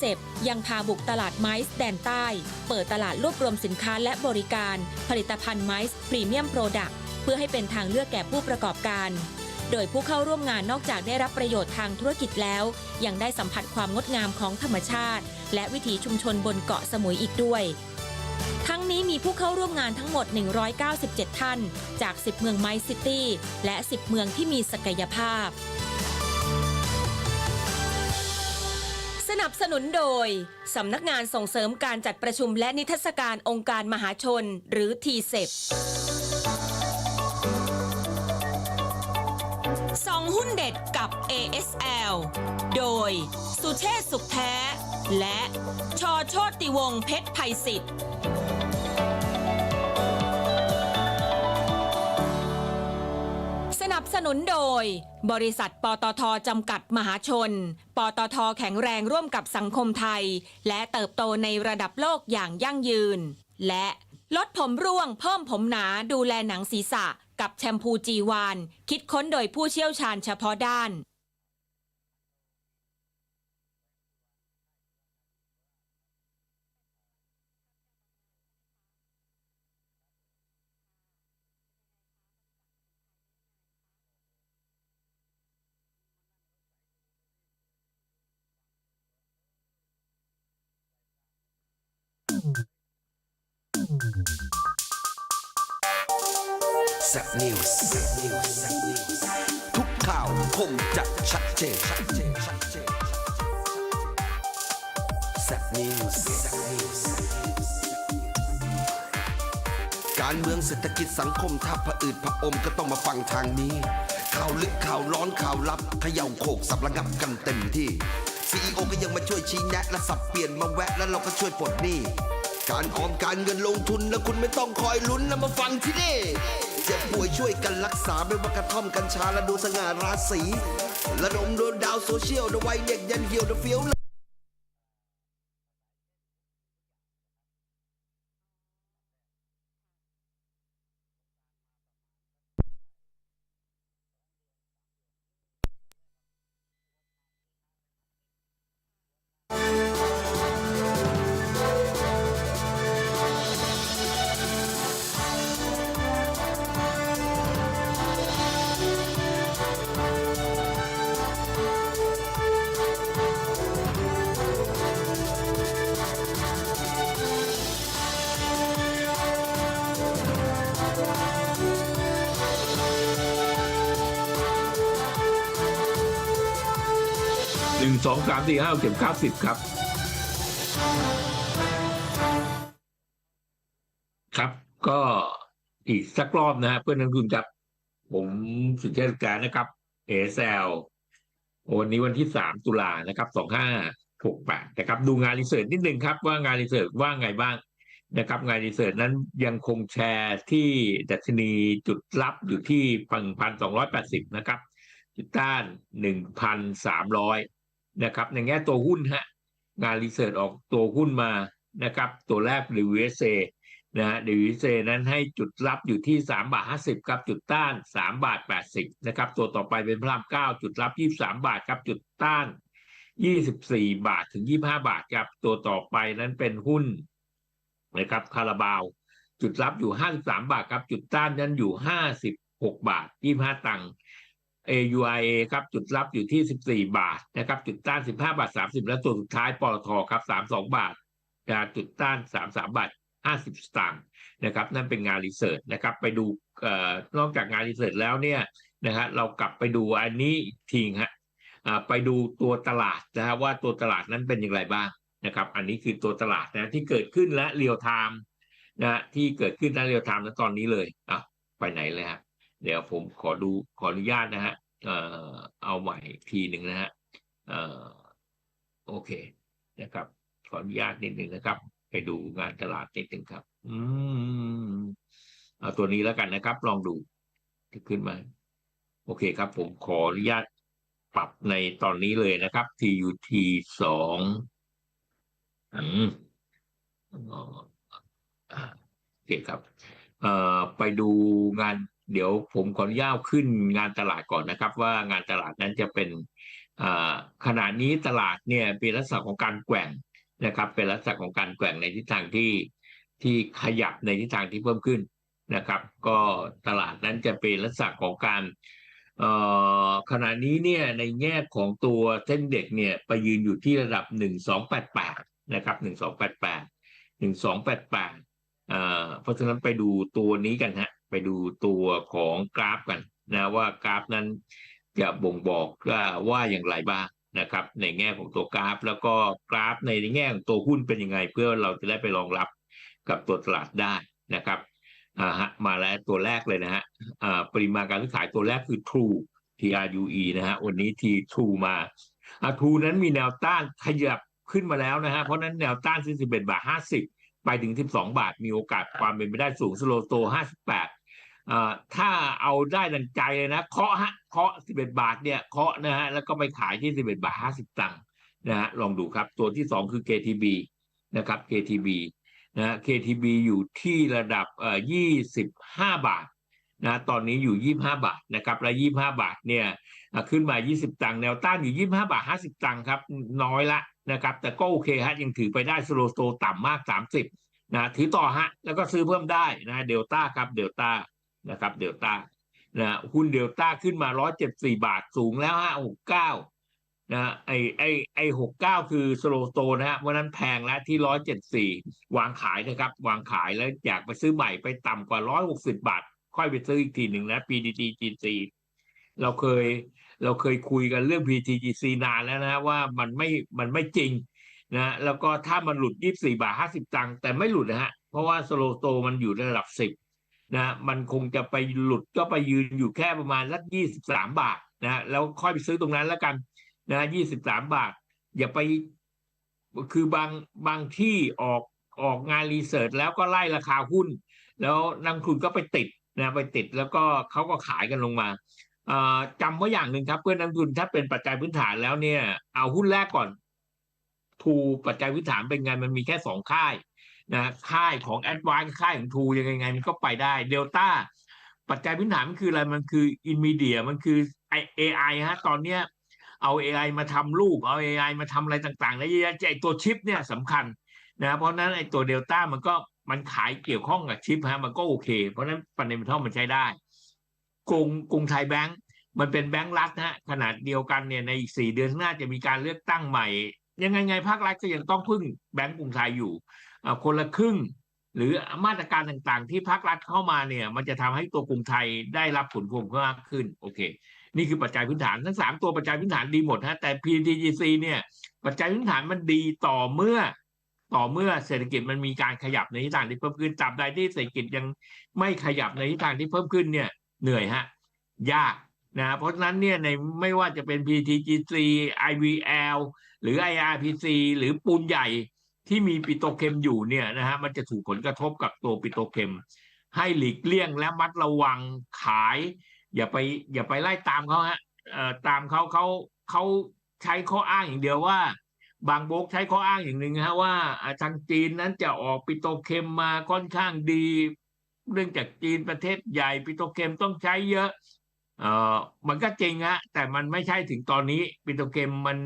เซปยังพาบุกตลาดไมซ์แดนใต้ เปิดตลาดรวบรวมสินค้าและบริการ ผลิตภัณฑ์ไมซ์พรีเมียมโปรดักต์เพื่อให้เป็นทางเลือกแก่ผู้ประกอบการ โดยผู้เข้าร่วมงานนอกจากได้รับประโยชน์ทางธุรกิจแล้ว ยังได้สัมผัสความงดงามของธรรมชาติ และวิถีชุมชนบนเกาะสมุยอีกด้วยทั้งนี้มีผู้เข้าร่วมงานทั้งหมด 197 ท่าน จาก 10 เมืองไมซ์ซิตี้ และ 10 เมืองที่มีศักยภาพ สนับสนุนโดย สำนักงานส่งเสริมการจัดประชุมและนิทรรศการองค์การมหาชน หรือทีเซสองหุ้นเด็ดกับ ASL โดย สุเชษสุขแท้ และชอโชติวงศ์เพชรภัยสิทธิ์ นับสนุนโดย บริษัทปตทจำกัดมหาชน ปตทแข็งแรงร่วมกับสังคมไทย และเติบโตในระดับโลกอย่างยั่งยืน และลดผมร่วงเพิ่มผมหนาดูแลหนังศีรษะ กับแชมพูจีวาน คิดค้นโดยผู้เชี่ยวชาญเฉพาะด้าน แซบนิวส์ทุกข่าวคมจัดชัดเจนชัดเจนชัดเจนแซบนิวส์การเมืองเศรษฐกิจสังคมถ้าผะอืดผะอมก็ต้องมาฟังทางนี้ ข่าวลึกข่าวร้อนข่าวลับเขย่าโขกสับระงับกันเต็มที่ซีอก็ยังมาช่วยชี้แนะและสับเปลี่ยนมาแวะแล้วเราก็ช่วยปลดหนี้การออมการเงินลงทุนแล้วคุณไม่ต้องคอยลุ้นแล้วมาฟังที่นี่ เจ็บป่วยช่วยกันรักษาไม่ว่ากระท่อมกัญชาและดูสง่าราศีระดมโดนดาวโซเชียลนะไว้เด็กยันเหี่ยวดเฟี้ยว สองสามสี่ห้าหกเจ็ดเก้าสิบครับ ครับก็อีกสักรอบนะฮะเพื่อนนักลงทุนครับ ผมสุดเชษการนะครับเอสแอลวันนี้วันที่สามตุลานะครับสองห้าหกแปดนะครับ ดูงานรีเสิร์ชนิดนึงครับ ว่างานรีเสิร์ชว่าไงบ้างนะครับ งานรีเสิร์ชนั้นยังคงแชร์ที่ดัชนีจุดรับอยู่ที่พันพันสองร้อยแปดสิบนะครับจุดต้านหนึ่งพันสามร้อย นะครับในแง่ตัวหุ้นฮะงานรีเสิร์ชออกตัวหุ้นมานะครับ ตัวแรก WSA นะฮะ WSA นั้นให้จุดรับอยู่ที่ 3 บาท 50 ครับ จุดต้าน 3 บาท 80 นะครับ ตัวต่อไปเป็นพระราม9จุดรับ 23 บาทครับ จุดต้าน 24 บาทถึง 25 บาทครับ ตัวต่อไปนั้นเป็นหุ้นนะครับคาราบาว จุดรับอยู่ 53 บาทครับ จุดต้านนั้นอยู่ 56 บาท 25 ตังค์ AUIA ครับจุดรับอยู่ที่ 14 บาทนะครับจุดต้าน 15 บาท 30 และตัวสุดท้ายปตทครับ32 บาทนะจุดต้าน 33 บาท 50 สตางค์นะครับนั่นเป็นงานรีเสิร์ชนะครับไปดูนอกจากงานรีเสิร์ชแล้วเนี่ยนะฮะเรากลับไปดูอันนี้อีกทีฮะไปดูตัวตลาดนะฮะว่าตัวตลาดนั้นเป็นอย่างไรบ้างนะครับอันนี้คือตัวตลาดนะที่เกิดขึ้นและเรียลไทม์นะฮะที่เกิดขึ้นและเรียลไทม์ณตอนนี้เลยอะไปไหนเลยฮะ เดี๋ยวผมขอดูขออนุญาตนะฮะเอ่อเอาใหม่ทีหนึ่งนะฮะเอ่อโอเคนะครับ ขออนุญาตนิดหนึ่งนะครับ ไปดูงานตลาดนิดหนึ่งครับ อืมเอาตัวนี้แล้วกันนะครับ ลองดูที่ขึ้นมา โอเคครับ ผมขออนุญาตปรับในตอนนี้เลยนะครับ TUT สองอืมอ๋ออ่าโอเคครับ เอ่อไปดูงาน เดี๋ยวผมขออนุญาตขึ้นงานตลาดก่อนนะครับ ว่างานตลาดนั้นจะเป็นอ่าขณะนี้ตลาดเนี่ยเป็นลักษณะของการแกว่งนะครับ เป็นลักษณะของการแกว่งในทิศทางที่ที่ขยับในทิศทางที่เพิ่มขึ้นนะครับ ก็ตลาดนั้นจะเป็นลักษณะของการขณะนี้เนี่ยในแง่ของตัวเส้นเด็กเนี่ยไปยืนอยู่ที่ระดับหนึ่งสองแปดแปดนะครับหนึ่งสองแปดแปดหนึ่งสองแปดแปดเพราะฉะนั้นไปดูตัวนี้กันฮะ ไปดูตัวของกราฟกันนะว่ากราฟนั้นจะบ่งบอกว่าอย่างไรบ้างนะครับ ในแง่ของตัวกราฟ แล้วก็กราฟในแง่ของตัวหุ้นเป็นยังไง เพื่อเราจะได้ไปรองรับกับตัวตลาดได้นะครับอ่าฮะมาแล้วตัวแรกเลยนะฮะอ่าปริมาณการซื้อขายตัวแรกคือ True T R U E นะฮะวันนี้ที True มาอ่า True นั้นมีแนวต้านขยับขึ้นมาแล้วนะฮะเพราะนั้นแนวต้านที่11บาท50 ไปถึง 12 บาท มีโอกาสความเป็นไปได้สูงสโลโต 58อ่า ถ้าเอาได้ดังใจเลยนะเคาะฮะเคาะสิบเอ็ดบาทเนี่ยเคาะนะฮะแล้วก็ไปขายที่สิบเอ็ดบาทห้าสิบตังค์นะฮะลองดูครับ ตัวที่สองคือ KTB นะครับ KTB นะฮะ KTB อยู่ที่ระดับเอ่อยี่สิบห้าบาทนะตอนนี้อยู่ยี่บห้าบาทนะครับและยี่บห้าบาทเนี่ยขึ้นมายี่สิบตังค์แนวต้านอยู่ยี่บห้าบาทห้าสิบตังค์ครับน้อยละนะครับ แต่ก็โอเคฮะยังถือไปได้สโลโตต่ำมากสามสิบนะถือต่อฮะแล้วก็ซื้อเพิ่มได้นะเดลต้าครับเดลต้า นะครับเดลต้านะหุ้นเดลต้าขึ้นมา174บาทสูงแล้วฮะ69นะไอไอไอ69คือสโลโตนะฮะวันนั้นแพงแล้วที่174วางขายนะครับ วางขายแล้วอยากไปซื้อใหม่ไปต่ำกว่า160บาท ค่อยไปซื้ออีกทีหนึ่งนะ PTT GC เราเคยเราเคยคุยกันเรื่อง PTGC นานแล้วนะว่ามันไม่มันไม่จริงนะแล้วก็ถ้ามันหลุด 24 บาท 50 ตังค์แต่ไม่หลุดนะฮะ เพราะว่าสโลโตมันอยู่ในระดับ 10 นะมันคงจะไปหลุดก็ไปยืนอยู่แค่ประมาณสักยี่สิบสามบาทนะแล้วค่อยไปซื้อตรงนั้นแล้วกันนะยี่สิบสามบาท อย่าไปคือบางบางที่ออกออกงานรีเสิร์ชแล้วก็ไล่ราคาหุ้น แล้วนักลงทุนก็ไปติดนะไปติดแล้วก็เขาก็ขายกันลงมาจำไว้อย่างหนึ่งครับ เพื่อนนักลงทุนถ้าเป็นปัจจัยพื้นฐานแล้วเนี่ย เอาหุ้นแรกก่อนทูปัจจัยพื้นฐานเป็นไงมันมีแค่สองค่าย นะค่ายของแอดวานค่ายของทูยังไงไงมันก็ไปได้เดลต้าปัจจัยพื้นฐานมันคืออะไรมันคืออินมีเดียมันคือไอเอไอฮะตอนเนี้ยเอา AI มาทำรูปเอา AI มาทำอะไรต่างๆแล้วยอะแยะไอตัวชิปเนี่ยสำคัญนะเพราะนั้นไอตัวเดลต้ามันก็มันขายเกี่ยวข้องกับชิปฮะมันก็โอเค เพราะนั้นปันเดมิทัลมันใช้ได้กรุงกรุงไทยแบงก์มันเป็นแบงก์รัฐนะฮะขนาดเดียวกันเนี่ยในอีกสี่เดือนข้างหน้าจะมีการเลือกตั้งใหม่ ยังไงไงภาครัฐก็ยังต้องพึ่งแบงก์กรุงไทยอยู่ คนละครึ่ง หรือมาตรการต่างๆ ที่ภาครัฐเข้ามาเนี่ย มันจะทำให้ตัวกรุงไทยได้รับผลพวงมากขึ้น โอเค นี่คือปัจจัยพื้นฐานทั้งสามตัวปัจจัยพื้นฐานดีหมดฮะแต่ PTGC เนี่ยปัจจัยพื้นฐานมันดีต่อเมื่อต่อเมื่อเศรษฐกิจมันมีการขยับในทิศทางที่เพิ่มขึ้นตราบใดที่เศรษฐกิจยังไม่ขยับในทิศทางที่เพิ่มขึ้นเนี่ยเหนื่อยฮะยากนะเพราะฉะนั้นเนี่ยในไม่ว่าจะเป็น PTGC IVL หรือ IRPC หรือปูนใหญ่ ที่มีปิโตเคมอยู่เนี่ยนะฮะมันจะถูกผลกระทบกับตัวปิโตเคม ให้หลีกเลี่ยงและมัดระวังขาย อย่าไปอย่าไปไล่ตามเขาฮะเอ่อตามเขาเขาเขาใช้ข้ออ้างอย่างเดียวว่า บางโบกใช้ข้ออ้างอย่างหนึ่งฮะว่าทางจีนนั้นจะออกปิโตเคมมาค่อนข้างดี เรื่องจากจีนประเทศใหญ่ปิโตเคมต้องใช้เยอะเอ่อมันก็จริงฮะแต่มันไม่ใช่ถึงตอนนี้ปิโตเคมมัน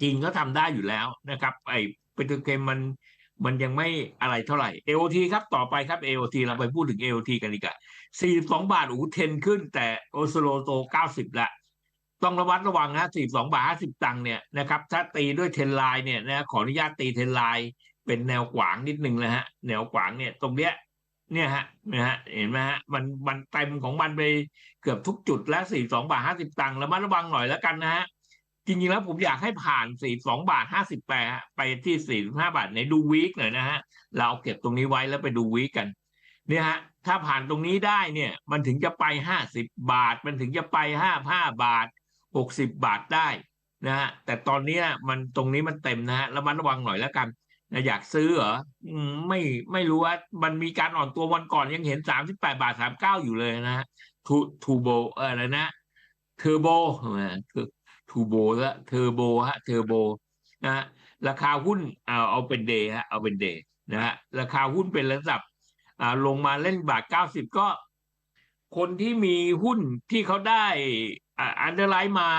จีนก็ทำได้อยู่แล้วนะครับ ไอ้ ปิโตรเคมมันมันยังไม่อะไรเท่าไหร่ AOT ครับต่อไปครับ AOT เราไปพูดถึง AOT กันดีกว่า42 บาทโอ้เทนขึ้น แต่โอสโลโต 90 ละ ต้องระวัดระวังนะ42 บาท 50 ตังค์เนี่ยนะครับถ้าตีด้วยเทนไลน์เนี่ยนะขออนุญาตตีเทนไลน์เป็นแนวขวางนิดนึงนะฮะ แนวขวางเนี่ยตรงเนี้ยเนี่ยฮะนะฮะเห็นไหมฮะมันมันเต็มของมันไปเกือบทุกจุดแล้วสี่สองบาทห้าสิบตังค์แล้วมาระวังหน่อยแล้วกันนะฮะ จริงๆแล้วผมอยากให้ผ่านสี่สองบาทห้าสิบแปไปที่สี่ห้าบาทในดูวีคหน่อยนะฮะ เราเอาเก็บตรงนี้ไว้แล้วไปดูวีคกัน เนี่ยฮะ ถ้าผ่านตรงนี้ได้เนี่ย มันถึงจะไปห้าสิบบาท มันถึงจะไปห้าห้าบาทหกสิบบาทได้นะฮะ แต่ตอนนี้มันตรงนี้มันเต็มนะฮะระมัดระวังหน่อยแล้วกันนะอยากซื้อเหรอไม่ไม่รู้ว่ามันมีการอ่อนตัววันก่อนยังเห็นสามสิบแปดบาทสามเก้าอยู่เลยนะฮะทูทูโบอะไรนะเทอร์โบ ทูโบละเทอร์โบฮะเทอร์โบนะฮะราคาหุ้นเอาเอาเป็นเดย์ฮะเอาเป็นเดย์นะฮะราคาหุ้นเป็นระดับอ่าลงมาเล่นบาทเก้าสิบก็ คนที่มีหุ้นที่เขาได้อ่าอันเดอร์ไลน์มา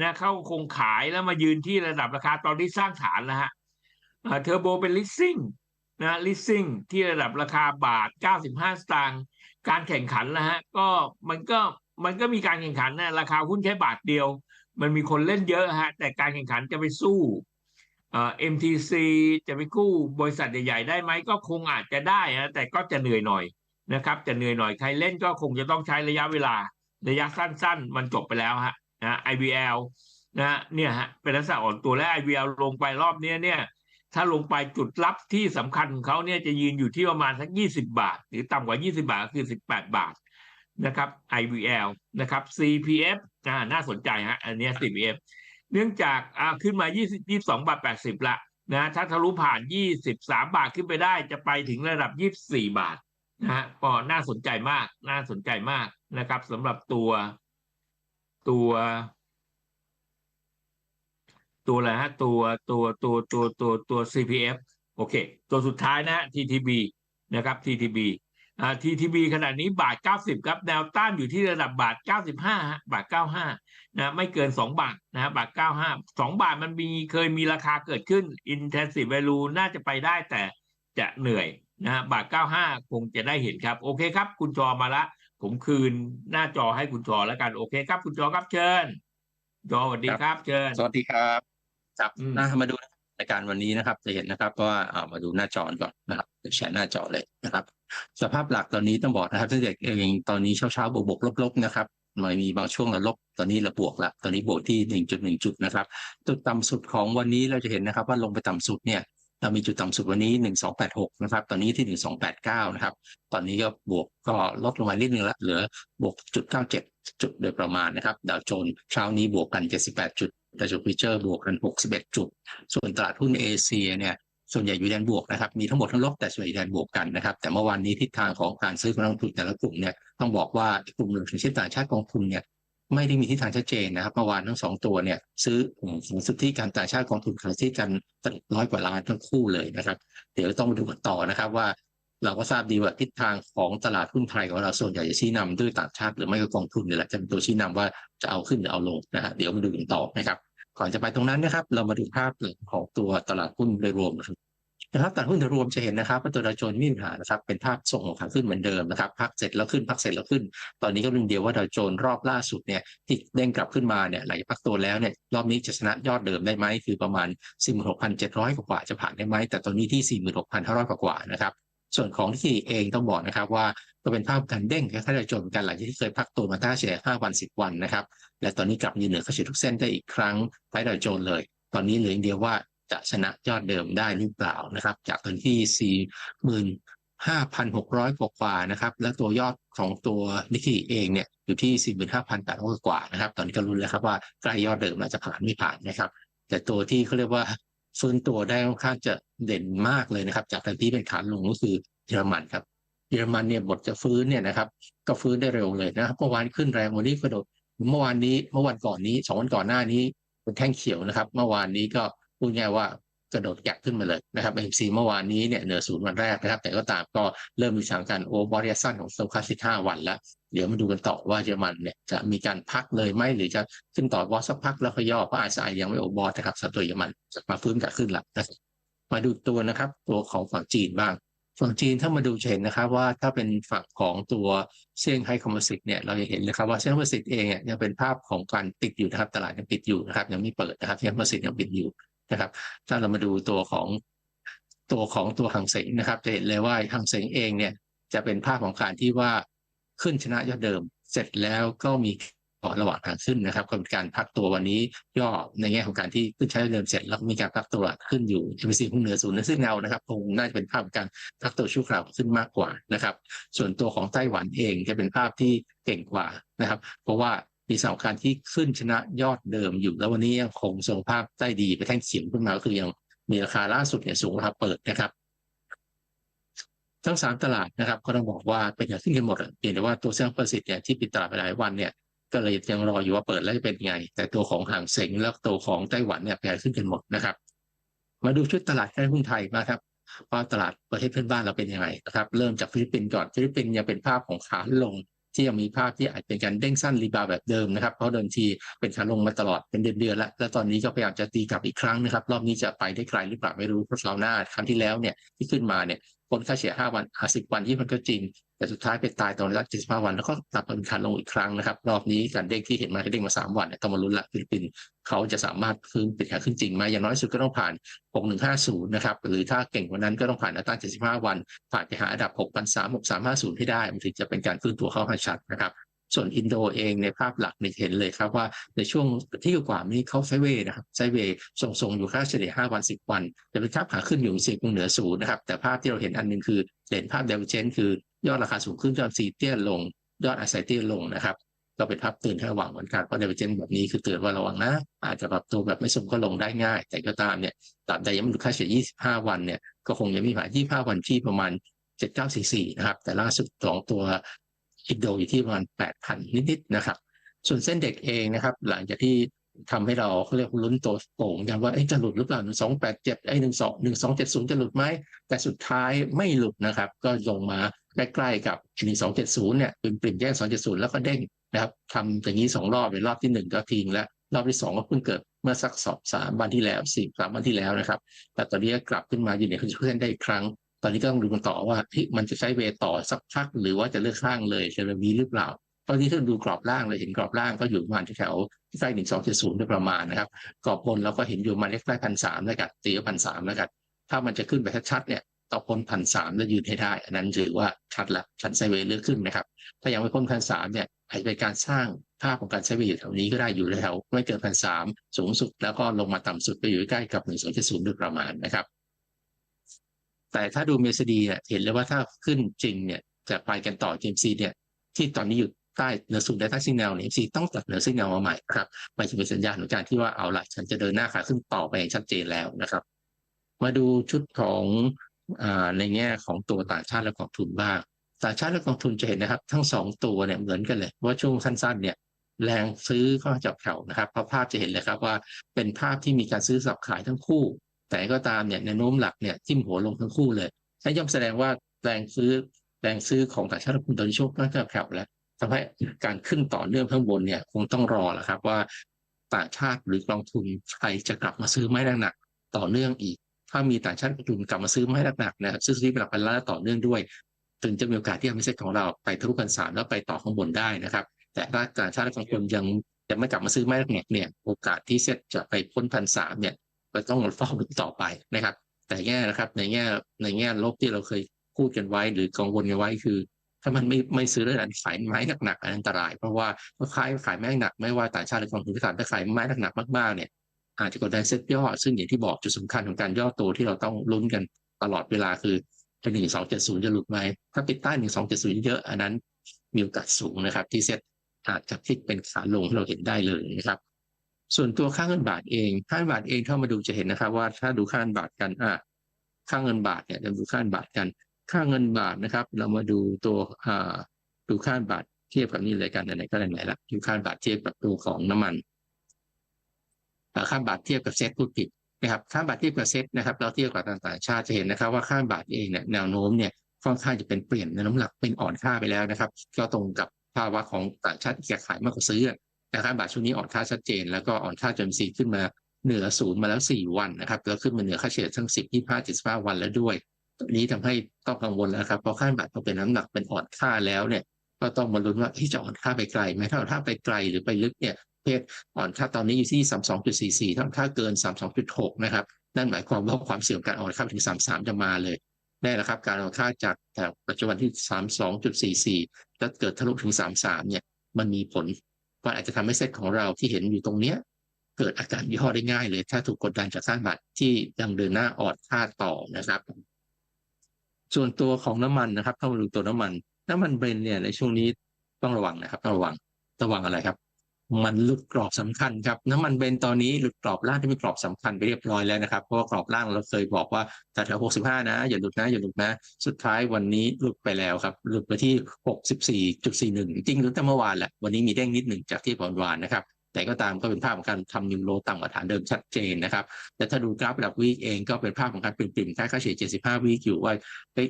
นะเขาคงขายแล้วมายืนที่ระดับราคาตอนที่สร้างฐานแล้วฮะเทอร์โบเป็นลิสซิ่งนะลิสซิ่งที่ระดับราคาบาท 95 สตางค์การแข่งขันนะฮะก็มันก็มันก็มีการแข่งขันนะราคาหุ้นแค่บาทเดียว มันมีคนเล่นเยอะฮะ แต่การแข่งขันจะไปสู้เอ่อ MTC จะไปกู้บริษัทใหญ่ๆได้ไหมก็คงอาจจะได้นะแต่ก็จะเหนื่อยหน่อยนะครับ จะเหนื่อยหน่อยใครเล่นก็คงจะต้องใช้ระยะเวลาระยะสั้น ๆ มันจบไปแล้วฮะนะ IBL นะฮะเนี่ยฮะเป็นลักษณะอ่อนตัวและ IBL ลงไปรอบเนี้ยเนี่ย ถ้าลงไปจุดรับที่สำคัญของเขาเนี่ยจะยืนอยู่ที่ประมาณสัก 20 บาท หรือต่ำกว่า 20 บาทก็คือ 18 บาท นะครับ IVL นะครับ CPF อ่าน่าสนใจฮะอันนี้ CPF เนื่องจากอ่าขึ้นมา 20 22บาท80 ละนะถ้าทะลุผ่าน 23 บาทขึ้นไปได้จะไปถึงระดับ 24 บาทนะฮะก็น่าสนใจมาก น่าสนใจมากนะครับสำหรับตัวตัว ตัวอะไรฮะตัวตัวตัวตัวตัวตัว CPF โอเค ตัวสุดท้ายนะฮะ TTB นะครับ TTB อ่า TTB ขณะนี้บาท 90 ครับ แนวต้านอยู่ที่ระดับบาท 95ฮะบาท 95 นะ ไม่เกิน 2 บาทนะฮะบาท 95 2 บาทมันมีเคยมีราคาเกิดขึ้น Intensive Value น่าจะไปได้แต่จะเหนื่อยนะฮะบาท 95 คงจะได้เห็นครับ โอเคครับ คุณจอมาละ ผมคืนหน้าจอให้คุณจอแล้วกัน โอเคครับ คุณจอครับเชิญ จอสวัสดีครับ เชิญ สวัสดีครับครับอืมน่ามาดู รายการวันนี้นะครับ จะเห็นนะครับว่าเอามาดูหน้าจอก่อนนะครับแชร์หน้าจอเลยนะครับ สภาพหลักตอนนี้ต้องบอกนะครับตั้งแต่เองตอนนี้เช้าเช้าๆบวกบวกลบๆนะครับมันมีบางช่วงเราลบตอนนี้เราบวกล้วตอนนี้บวกที่หนึ่งจุดหนึ่งจุดนะครับจุดต่ำสุดของวันนี้เราจะเห็นนะครับ ว่าลงไปต่ำสุดเนี่ยเรามีจุดต่ำสุดวันนี้หนึ่งสองแปดหกนะครับ ตอนนี้ที่หนึ่งสองแปดเก้านะครับ ตอนนี้ก็บวกก็ลดลงมานิดนึงละ เหลือบวกจุดเก้าเจ็ดจุดโดยประมาณนะครับ ดาวโจนส์เช้านี้บวกกันเจ็ดสิบแป ดจุดดาวโจนส์ฟิเจอร์บวกกันหกสิบเอ็ดจุด ส่วนตลาดหุ้นเอเชียเนี่ยส่วนใหญ่อยู่แดนบวกนะครับ มีทั้งหมดทั้งลบแต่ส่วนใหญ่แดนบวกกันนะครับ แต่เมื่อวานนี้ทิศทางของการซื้อของนักลงทุนแต่ละกลุ่มเนี่ยต้องบอกว่ากลุ่มหนึ่งเช่นต่างชาติกองทุนเนี่ยไม่ได้มีทิศทางชัดเจนนะครับเมื่อวานทั้งสองตัวเนี่ยซื้อสูงสุดที่การต่างชาติกองทุนขณะที่กันร้อยกว่าล้านทั้งคู่เลยนะครับ เดี๋ยวต้องมาดูกันต่อนะครับว่า เราก็ทราบดีว่าทิศทางของตลาดหุ้นไทยของเราส่วนใหญ่จะชี้นำด้วยต่างชาติหรือไม่ก็กองทุนนี่แหละจะเป็นตัวชี้นำว่าจะเอาขึ้นหรือเอาลงนะฮะเดี๋ยวมาดูกันต่อนะครับก่อนจะไปตรงนั้นนะครับ เรามาดูภาพของตัวตลาดหุ้นโดยรวมนะครับตลาดหุ้นโดยรวมจะเห็นนะครับว่าตัวดาวโจนส์มีปัญหานะครับเป็นภาพส่งของขาขึ้นเหมือนเดิมนะครับพักเสร็จแล้วขึ้นพักเสร็จแล้วขึ้น ตอนนี้ก็เรื่องเดียวว่าดาวโจนส์รอบล่าสุดเนี่ยที่เด้งกลับขึ้นมาเนี่ยหลังจากพักตัวแล้วเนี่ยรอบนี้จะชนะยอดเดิมได้ไหมคือประมาณ 46,700 กว่าจะผ่านได้ไหมแต่ตอนนี้ที่ 46,500 กว่านะครับ ส่วนของที่เองต้องบอกนะครับว่าก็เป็นภาพการเด้งคล้ายๆดาวโจนส์เหมือนกันหลังจากที่เคยพักตัวมาท่าเฉลี่ย5วัน10 วันนะครับ และตอนนี้กลับยืนเหนือเฉลี่ยทุกเส้นได้อีกครั้งคล้ายดาวโจนเลย ตอนนี้เหลืออย่างเดียวว่าจะชนะยอดเดิมได้หรือเปล่านะครับ จากตอนที่ 45,600 กว่าๆนะครับ และตัวยอดของตัวนิกเกิเองเนี่ยอยู่ที่ 45,800 กว่านะครับ ตอนนี้ก็รุ้นแล้วครับว่าใกล้ยอดเดิมแล้วจะผ่านไม่ผ่านนะครับ แต่ตัวที่เขาเรียกว่า ฟื้นตัวได้ค่อนข้างจะเด่นมากเลยนะครับ จากตอนที่เป็นขาลงก็คือเยอรมันครับ เยอรมันเนี่ยบทจะฟื้นเนี่ยนะครับ ก็ฟื้นได้เร็วเลยนะครับเมื่อวานขึ้นแรงวันนี้กระโดดเมื่อวานนี้เมื่อวันก่อนนี้สองวันก่อนหน้านี้เป็นแท่งเขียวนะครับ เมื่อวานนี้ก็พูดง่ายว่า กระโดดแกะขึ้นมาเลยนะครับ MC เมื่อวานนี้เนี่ยเหนือศูนย์วันแรกนะครับ แต่ก็ตามก็เริ่มมีสถานการณ์โอเวอร์บอดี้สั้นของโซคาสิห้าวันแล้ว เดี๋ยวมาดูกันต่อว่าเยอรมันเนี่ยจะมีการพักเลยไหมหรือจะขึ้นต่อวอสักพักแล้วก็ย่อเพราะอาซายยังไม่โอเวอร์บนะครับสำหรับตัวเยอรมันจะมาฟื้นกลับขึ้นหละนะครับมาดูตัวนะครับ ตัวของฝั่งจีนบ้างฝั่งจีนถ้ามาดูจะเห็นนะครับว่าถ้าเป็นฝั่งของตัวเซี่ยงไฮ้คอมโพสิตเนี่ยเราจะเห็นนะครับว่าเซี่ยงไฮ้คอมโพสิตเองเนี่ยยังเป็นภาพของการปิดอยู่นะครับตลาดยังปิดอยู่นะครับยังไม่เปิดนะครับเซี่ยงคอมโพสิตยังปิดอยู่ นะครับ ถ้าเรามาดูตัวของตัวของตัวหังเสงนะครับ จะเห็นเลยว่าหังเสงเองเนี่ยจะเป็นภาพของการที่ว่าขึ้นชนะยอดเดิม เสร็จแล้วก็มีก่อนระหว่างทางขึ้นนะครับก็เป็นการพักตัววันนี้ย่อในแง่ของการที่ขึ้นใช้เดิมเสร็จแล้วมีการพักตัวขึ้นอยู่ MACD พุ่งเหนือศูนย์ซึ่งเงานะครับคงน่าจะเป็นภาพของการพักตัวชั่วคราวขึ้นมากกว่านะครับ ส่วนตัวของไต้หวันเองจะเป็นภาพที่เก่งกว่านะครับ เพราะว่า มีสองการที่ขึ้นชนะยอดเดิมอยู่ แล้ววันนี้ยังคงทรงภาพได้ดีไปแท่งเขียวขึ้นมาก็คือยังมีราคาล่าสุดเนี่ยสูงราคาเปิดนะครับ ทั้งสามตลาดนะครับ ก็ต้องบอกว่าเป็นอย่างขึ้นกันหมดเพียงแต่ว่าตัวเซ็นประสิทธิ์เนี่ยที่ปิดตลาดไปหลายวันเนี่ยก็เลยยังรออยู่ว่าเปิดแล้วจะเป็นไง แต่ตัวของห่างเสงแล้วตัวของไต้หวันเนี่ยแพ้ขึ้นกันหมดนะครับ มาดูชุดตลาดการหุ้นไทยมาครับว่าตลาดประเทศเพื่อนบ้านเราเป็นยังไงนะครับ เริ่มจากฟิลิปปินส์ก่อนฟิลิปปินส์ยังเป็นภาพของขาลง ที่ยังมีภาพที่อาจเป็นการเด้งสั้นรีบาวแบบเดิมนะครับ เพราะเดิมทีเป็นขาลงมาตลอดเป็นเดือนๆแล้ว แล้วตอนนี้ก็พยายามจะตีกลับอีกครั้งนะครับ รอบนี้จะไปได้ไกลหรือเปล่าไม่รู้เพราะคราวหน้าครั้งที่แล้วเนี่ยที่ขึ้นมาเนี่ยคนค่าเฉลี่ย5วัน50 วันที่มันก็จริง แต่สุดท้ายไปตายตอนระยะ75 วัน แล้วก็กลับมาเป็นขาลงอีกครั้งนะครับ รอบนี้การเด้งที่เห็นมาเด้งมา 3 วันเนี่ยต้องมาลุ้นละฟิลิปปินส์เขาจะสามารถฟื้นเป็นขาขึ้นจริงไหมอย่างน้อยสุดก็ต้องผ่าน 6150 นะครับ หรือถ้าเก่งกว่านั้นก็ต้องผ่านแนวต้า75 วัน ผ่านไปหาอันดับ 6 3 6350 ให้ได้มันถึงจะเป็นการฟื้นตัวเข้าหาชัดนะครับ ส่วนอินโดเองในภาพหลักนี่เห็นเลยครับว่าในช่วงที่กว่านี้เขาไซเวย์นะครับไซเวย์ส่งอยู่ค่าเฉลี่ย5วัน10 วันจะเป็นภาพขาขึ้นอยู่สิบเหนือศูนย์นะครับแต่ภาพที่เราเห็นอันหนึงคือเด่นภาพเดลเจนคือยอดราคาสูงขึ้นยอดซีเตี้ยลง ยอดอาศัยเตี้ยลงนะครับก็เป็นภาพเตือนให้ระวังเหมือนกันเพราะเดลเจนแบบนี้คือเตือนว่าระวังนะอาจจะปรับตัวแบบไม่สมก็ลงได้ง่าย แต่ก็ตามเนี่ยตราบใดยังไม่หลุดค่าเฉลี่ย25 วันเนี่ยก็คงยังมีผ่าน25 วันที่ประมาณ7944นะครับแต่ล่าสุดสองตัว อินโดอยู่ที่ประมาณ8,000นิดๆนะครับ ส่วนเส้นเด็กเองนะครับ หลังจากที่ทำให้เราเขาเรียกลุ้นตัวโป่งกันว่าจะหลุดหรือเปล่า1287ไอ้12 1270จะหลุดไหมแต่สุดท้ายไม่หลุดนะครับ ก็ลงมาใกล้ๆกับ1270เนี่ยเป็นปริ่มแย่ง270แล้วก็เด้งนะครับทำอย่างนี้สองรอบเป็นรอบที่หนึ่งก็ทิ้งแล้วรอบที่สองก็เพิ่งเกิดเมื่อสักสองสามวันที่แล้วสี่สามวันที่แล้วนะครับ แต่ตอนนี้กลับขึ้นมาอยู่ในขึ้นเส้นได้อีกครั้ง ตอนนี้ก็ต้องดูกันต่อว่ามันจะใช้เวต่อสักพักหรือว่าจะเลือกข้างเลยจะมีหรือเปล่า ตอนนี้ถ้าดูกรอบล่างเลยเห็นกรอบล่างก็อยู่ประมาณแถวใกล้หนึ่งสองเจ็ดศูนย์โดยประมาณนะครับ กรอบบนเราก็เห็นอยู่ประมาณใกล้พันสามแล้วกันตีพันสามแล้วกันถ้ามันจะขึ้นไปชัดๆเนี่ยต่อพ้นพันสามแล้วยืนให้ได้ อันนั้นถือว่าชัดละชัดไซเวย์เลือกขึ้นนะครับ ถ้ายังไม่พ้นพันสามเนี่ยอาจจะเป็นการสร้างภาพของการไซเวย์อยู่แถวนี้ก็ได้อยู่แถวไม่เกินพันสามสูงสุดแล้วก็ลงมาต่ำสุดไปอยู่ใกล้กับหนึ่งสองเจ็ดศูนย์โดยประมาณนะครับ แต่ถ้าดูเมสดีเดียเห็นเลยว่าถ้าขึ้นจริงเนี่ยจะไปกันต่อ GMC เนี่ยที่ตอนนี้อยู่ใต้เหนือสุดได้ใต้ซิงแนลเนี่ย MC ต้องตัดเหนือซิงแนลมาใหม่ครับมันจะเป็นสัญญาณของการที่ว่าเอาละฉันจะเดินหน้าขาขึ้นต่อไปอย่างชัดเจนแล้วนะครับ มาดูชุดของอาในแง่ของตัวต่างชาติและกองทุนบ้างต่างชาติและกองทุนจะเห็นนะครับ ทั้งสองตัวเนี่ยเหมือนกันเลยว่าช่วงสั้นๆเนี่ยแรงซื้อก็จับแถวนะครับเพราะภาพจะเห็นเลยครับว่าเป็นภาพที่มีการซื้อสับขายทั้งคู่ แต่ก็ตามเนี่ยแนโน้มหลักเนี่ยทิ่มหัวลงทั้งคู่เลยนั่นย่อมแสดงว่าแรงซื้อแรงซื้อของต่างชาติและกองทุนตอนนี้ช่วงก็จับแถวแล้วทำให้การขึ้นต่อเนื่องข้างบนเนี่ยคงต้องรอแหละครับว่าต่างชาติหรือกองทุนใครจะกลับมาซื้อไม้หนักๆต่อเนื่องอีก ถ้ามีต่างชาติกองทุนกลับมาซื้อไม้หนักๆนะครับซื้อที่เป็นหลักพันล้านต่อเนื่องด้วย ถึงจะมีโอกาสที่ทำให้เซ็ตของเราไปทะลุพันสามแล้วไปต่อข้างบนได้นะครับ แต่ถ้าต่างชาติกองทุนยังยังไม่กลับมาซื้อไม้หนักเนี่ย โอกาสที่เซ็ตจะไปพ้นพันสามเนี่ย ก็ต้องเฝ้าต่อไปนะครับ แต่แง่นะครับ ในแง่ในแง่ลบที่เราเคยพูดกันไว้ หรือกังวลกันไว้คือ ถ้ามันไม่ไม่ซื้อแล้วขายไม้หนักๆอันตราย เพราะว่าถ้าขายขายไม้หนักไม่ว่าต่างชาติหรือกองทุนก็ตามถ้าขายไม้หนักๆมากๆเนี่ยอาจจะกดดันเซ็ตย่อ ซึ่งอย่างที่บอกจุดสำคัญของการย่อตัวที่เราต้องลุ้นกันตลอดเวลาคือจะหนึ่งสองเจ็ดศูนย์จะหลุดไหมถ้าปิดใต้หนึ่งสองเจ็ดศูนย์เยอะอันนั้นมีโอกาสสูงนะครับ ที่เซ็ตอาจจะพลิกเป็นขาลงที่เราเห็นได้เลยนะครับ ส่วนตัวค่าเงินบาทเองค่าเงินบาทเองเข้ามาดูจะเห็นนะครับว่าถ้าดูค่าเงินบาทกันอะค่าเงินบาทเนี่ยเราดูค่าเงินบาทกัน ค่าเงินบาทนะครับ เรามาดูตัวอ่าดูค่าเงินบาทเทียบกับนี่เลยกันไหนก็ไหนละดูค่าเงินบาทเทียบกับตัวของน้ำมันค่าเงินบาทเทียบกับเซ็ตพูดผิดนะครับค่าเงินบาทเทียบกับเซ็ตนะครับ เราเทียบกับต่างชาติจะเห็นนะครับ ว่าค่าเงินบาทเองเนี่ยแนวโน้มเนี่ยค่อนข้างจะเป็นเปลี่ยนในน้ำหนักเป็นอ่อนค่าไปแล้วนะครับ ก็ตรงกับภาวะของต่างชาติที่ขายมากกว่าซื้อ นะครับบาทช่วงนี้อ่อนค่าชัดเจน แล้วก็อ่อนค่าจนซีขึ้นมาเหนือศูนย์มาแล้วสี่วันนะครับแล้วขึ้นมาเหนือค่าเฉลี่ยทั้งสิบยี่ห้าจ็ดห้าวันแล้วด้วยนี้ทำให้ต้องกังวลแล้วครับเพราะค่าบาทพอเป็นน้ำหนักเป็นอ่อนค่าแล้วเนี่ย ก็ต้องมาลุ้นว่าที่จะอ่อนค่าไปไกลไหมถ้าอ่อนค่าไปไกลหรือไปลึกเนี่ยเพศอ่อนค่าตอนนี้อยู่ที่สามสองจุดสี่สี่ถ้าค่าเกินสามสองจุดหกนะครับนั่นหมายความว่าความเสี่ยงการอ่อนค่าถึงสามสามจะมาเลยแน่แล้วครับการอ่อนค่าจากแต่ปัจจุบันที่สามสองจุดสี่สี่แล้วเกิดทะลุถึงสามสามเนี่ยมันมีผล ก็อาจจะทำให้เซตของเราที่เห็นอยู่ตรงเนี้ยเกิดอาการย่อได้ง่ายเลย ถ้าถูกกดดันจากสร้าบาทที่ยังเดินหน้าออดค่าต่อนะครับ ส่วนตัวของน้ำมันนะครับเข้ามาดูตัวน้ำมัน น้ำมันเบรนเนี่ยในช่วงนี้ต้องระวังนะครับต้องระวังระวังอะไรครับ มันหลุดกรอบสำคัญครับน้ำมันเบนท์ตอนนี้หลุดกรอบล่างที่มีกรอบสำคัญไปเรียบร้อยแล้วนะครับเพราะว่ากรอบล่างเราเคยบอกว่าแถวๆ65 นะ อย่าหลุดนะอย่าหลุดนะ สุดท้ายวันนี้หลุดไปแล้วครับ หลุดไปที่ 64.41 จริงหลุดแต่เมื่อวานแหละวันนี้มีเด้งนิดหนึ่งจากที่ผ่อนวานนะครับ แต่ก็ตามก็เป็นภาพของการทำนิวโลต่ำกว่าฐานเดิมชัดเจนนะครับ แต่ถ้าดูกราฟระดับวีคเองก็เป็นภาพของการปริ่มๆค่าค่าเฉลี่ย75 วีคอยู่ว่า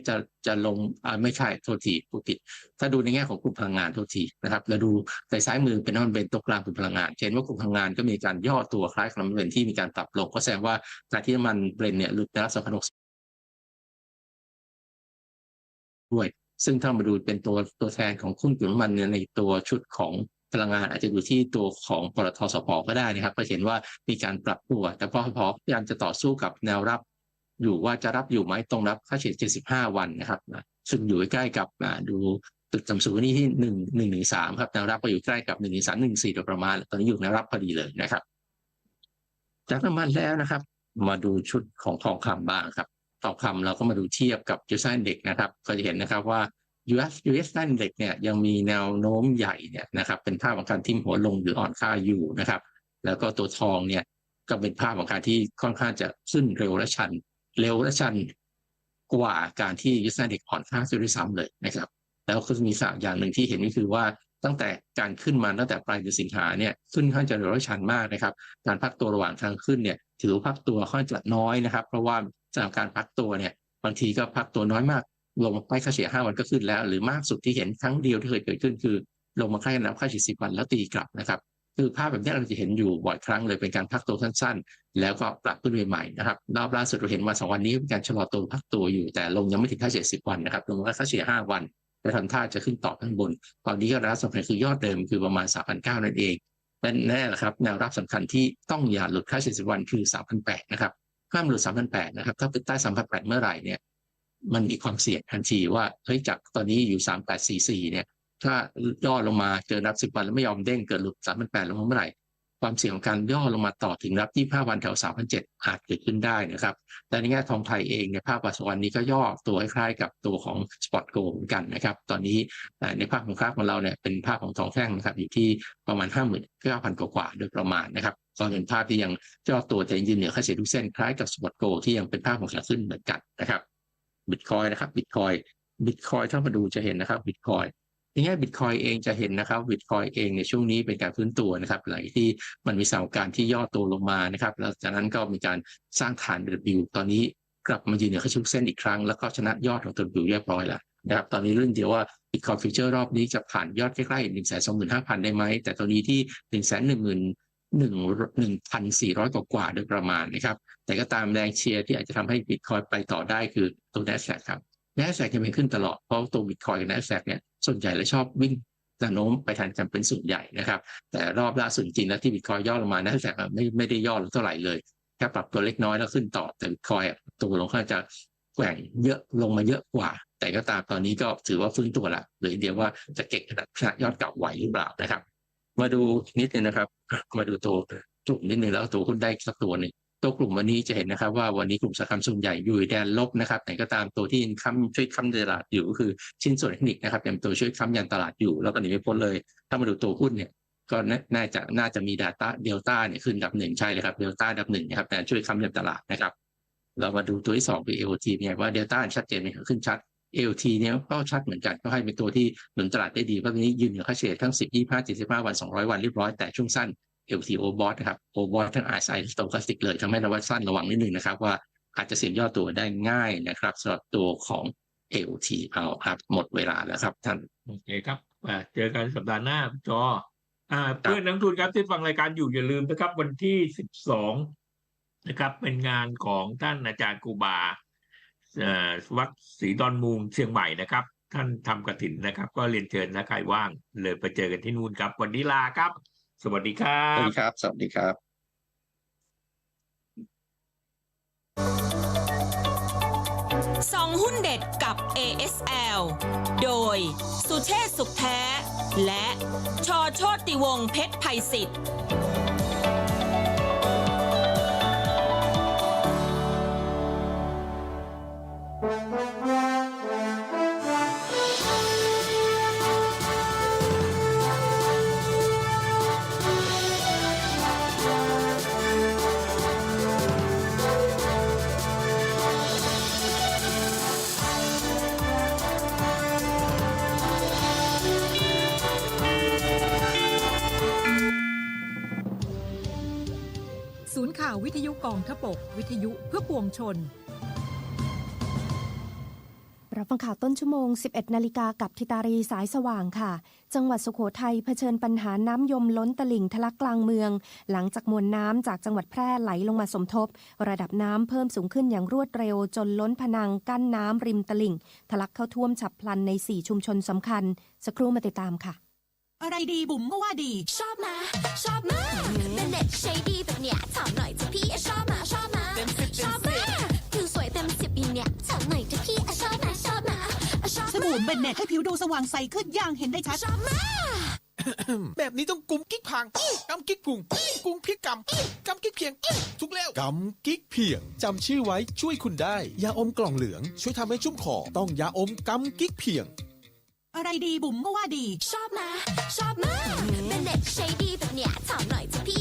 จะจะลงอ่าไม่ใช่โทษทีผู้ผิด ถ้าดูในแง่ของกลุ่มพลังงานโทษทีนะครับแล้วดูในซ้ายมือเป็นน้ำมันเบนตัวกลางกลุ่มพลังงานเห็นว่ากลุ่มพลังงานก็มีการย่อตัวคล้ายกับน้ำมันเบนที่มีการปรับลงก็แสดงว่าการที่น้ำมันเบรนเนี่ยหลุดแนวรับ2060ด้วยซึ่งถ้ามาดูเป็นตัวตัวแทนของหุ้นกลุ่มน้ำมันเนี่ยในตัวชุดของ พลังงานอาจจะอยู่ที่ตัวของปตทสพก็ได้นะครับก็เห็นว่ามีการปรับตัวแต่พอพอพยายามจะต่อสู้กับแนวรับ อยู่ว่าจะรับอยู่ไหมตรงรับค่าเฉลี่ย75 วันนะครับซึ่งอยู่ใกล้กับดูตึกจำสูงนี่ที่หนึ่งหนึ่งหนึ่งสามครับแนวรับก็อยู่ใกล้กับหนึ่งหนึ่งสามหนึ่งสี่โดยประมาณ ตอนนี้อยู่แนวรับพอดีเลยนะครับ จากน้ำมันแล้วนะครับ มาดูชุดของทองคำบ้างครับทองคำเราก็มาดูเทียบกับยูซันเด็กนะครับ ก็จะเห็นนะครับว่า US US ด้านเด็กเนี่ยยังมีแนวโน้มใหญ่เนี่ยนะครับเป็นภาพของการทิ่มหัวลงหรืออ่อนค่าอยู่นะครับแล้วก็ตัวทองเนี่ยก็เป็นภาพของการที่ค่อนข้างจะขึ้นเร็วและชัน เร็วและชันกว่าการที่ยุทธศาสตร์เด็กอ่อนค่าด้วยซ้ำเลยนะครับ แล้วก็มีสามอย่างหนึ่งที่เห็นก็คือว่าตั้งแต่การขึ้นมาตั้งแต่ปลายเดือนสิงหาเนี่ยขึ้นค่อนข้างจะเร็วและชันมากนะครับ การพักตัวระหว่างทางขึ้นเนี่ยถือพักตัวค่อนข้างจะน้อยนะครับ เพราะว่าสำหรับการพักตัวเนี่ยบางทีก็พักตัวน้อยมาก ลงมาใกล้ค่าเฉลี่ย5วันก็ขึ้นแล้ว หรือมากสุดที่เห็นครั้งเดียวที่เคยเกิดขึ้นคือ ลงมาใกล้ระดับค่าเฉลี่ย10วันแล้วตีกลับนะครับคือภาพแบบนี้เราจะเห็นอยู่บ่อยครั้งเลยเป็นการพักตัวสั้นๆ แล้วก็ปรับขึ้นไปใหม่นะครับรอบล่าสุดเราเห็นว่าสองวันนี้เป็นการชะลอตัวพักตัวอยู่แต่ลงยังไม่ถึงค่าเฉลี่ย10วันนะครับลงมาค่าเฉลี่ย5วันและทำท่าจะขึ้นต่อข้างบน ตอนนี้ก็แนวรับสำคัญคือยอดเดิมคือประมาณ 3,900 นั่นเองและแน่ละครับ แนวรับสำคัญที่ต้องอย่าหลุดค่าเฉลี่ย10วันคือ 3,800 นะครับห้ามหลุด 3,800 นะครับ ถ้าเป็นใต้ 3,800 เมื่อไหร่เนี่ย มันมีความเสี่ยงทันทีว่าเฮ้ยจากตอนนี้อยู่ 3844 เนี่ย ถ้าย่อลงมาเจอรับ 10 วันแล้วไม่ยอมเด้งเกิดหลุด3,800ลงมาเมื่อไหร่ ความเสี่ยงของการย่อลงมาต่อถึงรับ 25 วันแถว3,700อาจเกิดขึ้นได้นะครับ แต่ในแง่ทองไทยเองเนี่ยภาพปัจจุบันนี้ก็ย่อตัวคล้ายๆกับตัวของสปอตโกเหมือนกันนะครับ ตอนนี้ในภาพของกราฟของเราเนี่ยเป็นภาพของทองแท่งนะครับอยู่ที่ประมาณ 59,000 กว่าๆโดยประมาณนะครับก็เป็นภาพที่ยังย่อตัวแต่ยืนเหนือค่าเฉลี่ยทุกเส้นคล้ายกับสปอตโกที่ยังเป็นภาพของขาขึ้นเหมือนกันนะครับ บิตคอยนะครับบิตคอยบิตคอยถ้ามาดูจะเห็นนะครับบิตคอยในแง่บิตคอยเองจะเห็นนะครับบิตคอยเองในช่วงนี้เป็นการฟื้นตัวนะครับหลังที่มันมีสาการที่ย่อตัวลงมานะครับแล้วจากนั้นก็มีการสร้างฐาน W ตอนนี้กลับมายืนเหนือค่าชุกเส้นอีกครั้ง แล้วก็ชนะยอดของตัว W เรียบร้อยแล้วนะครับตอนนี้เรื่องเดียวว่าบิตคอยฟิวเจอร์รอบนี้จะผ่านยอดใกล้ๆหนึ่งแสนสองหมื่นห้าพันได้ไหมแต่ตอนนี้ที่หนึ่งแส หนึ่งหนึ่งพันสี่ร้อยกว่าโดยประมาณนะครับ แต่ก็ตามแรงเชียร์ที่อาจจะทำให้บิตคอยไปต่อได้คือตัว n a s d a q ครับ n a s d a q ยังเป็นขึ้นตลอด เพราะตัวบิตคอยกับ n a s d a q เนี่ยส่วนใหญ่แล้วชอบวิ่งแนวโน้มไปทางกันเป็นส่วนใหญ่นะครับ แต่รอบล่าสุดจริงแล้วที่บิตคอยย่อลงมา n a s d a q ไม่ไม่ได้ย่อลงเท่าไหร่เลยแค่ปรับตัวเล็กน้อยแล้วขึ้นต่อแต่บิตคอยตัวลงค่อนข้างจะแกว่งเยอะลงมาเยอะกว่า แต่ก็ตามตอนนี้ก็ถือว่าฟื้นตัวละหลือเดียวว่าจะเก่งขนาดยอดเก่าไหวหรือเปล่านะครับ มาดูนิดนึงนะครับ มาดูตัวกลุ่มนิดนึงแล้วตัวหุ้นได้สักตัวหนึ่งตัวกลุ่มวันนี้จะเห็นนะครับว่าวันนี้กลุ่มสาขามส่วนใหญ่อยู่แดนลบนะครับแต่ก็ตามตัวที่ค้ำช่วยค้ำตลาดอยู่ก็คือชิ้นส่วนเทคนิคนะครับเป็นตัวช่วยค้ำยันตลาดอยู่ แล้วก็หนีไม่พ้นเลย ถ้ามาดูตัวหุ้นเนี่ยก็น่าจะน่าจะมี Data เดลต้าเนี่ยขึ้นดับหนึ่งใช่เลยครับเดลต้าดับหนึ่งนะครับแต่ช่วยค้ำยันตลาดนะครับ เรามาดูตัวที่สองคือ AOT เนี่ยว่าเดลต้าชัดเจนไหมขึ้นชัด AOT เนี่ยก็ชัดเหมือนกันก็ให้เป็นตัวที่หนุนตลาดได้ดีเพราะตอนนี้ยืนเหนือค่าเฉลี่ยทั้ง 10 25 75 วัน 200 วันเรียบร้อยแต่ช่วงสั้น LTO bot นะครับ O bot ทั้ง RSI และ Stochastic เลยทำให้ระวัดสั้นระวังนิดนึงนะครับว่าอาจจะเสี่ยงย่อตัวได้ง่ายนะครับสำหรับตัวของ LT เอาครับหมดเวลาแล้วครับท่านโอเคครับอ่าเจอกันสัปดาห์หน้าพี่จออ่าเพื่อนนักลงทุนครับที่ฟังรายการอยู่อย่าลืมนะครับ วันที่สิบสองนะครับ เป็นงานของท่านอาจารย์กูบาเอ่อ วัดศรีดอนมูลเชียงใหม่นะครับ ท่านทำกระถินนะครับ ก็เรียนเชิญนะใครว่าง เลยไปเจอกันที่นู่นครับ วันนี้ลาครับ สวัสดีครัสวัสบดีครับ สวัสดีครับ สองหุ้นเด็ดกับ ASL โดย สุเชษฐ์สุขแท้ และชอโชติวงศ์เพชรไพศิษฐ์ กองทพบกวิทยุเพื่อปวงชน รับฟังข่าวต้นชั่วโมง 11 นาฬิกากับทิตารีสายสว่างค่ะ จังหวัดสุโขทัยเผชิญปัญหาน้ำยมล้นตลิ่งทะลักกลางเมือง หลังจากมวลน้ำจากจังหวัดแพร่ไหลลงมาสมทบ ระดับน้ำเพิ่มสูงขึ้นอย่างรวดเร็ว จนล้นพนังกั้นน้ำริมตลิ่งทะลักเข้าท่วมฉับพลันใน 4 ชุมชนสำคัญ สักครู่มาติดตามค่ะอะไรดีบุ๋มก็ว่าดี ชอบมา ชอบมาเป็นเด็กใช้ดีแบบเนี้ยถามหน่อยจะ บสบู่เบนเน็ตให้ผิวดูสว่างใสขึ้นอย่างเห็นได้ชัดชอบมาแบบนี้ต้องกุมกิ๊กพังกำกิ๊กพุงกุมพริกกำกำกิ๊กเพียงทุกแล้วกำกิ๊กเพียงจำชื่อไว้ช่วยคุณได้ ยาอมกล่องเหลือง ช่วยทำให้ชุ่มคอต้องยาอมกำกิ๊กเพียง อะไรดีบุ๋มก็ว่าดี ชอบมาชอบมาเป็นเด็กใช้ดีแบบเนี้ยถามหน่อยจะพี่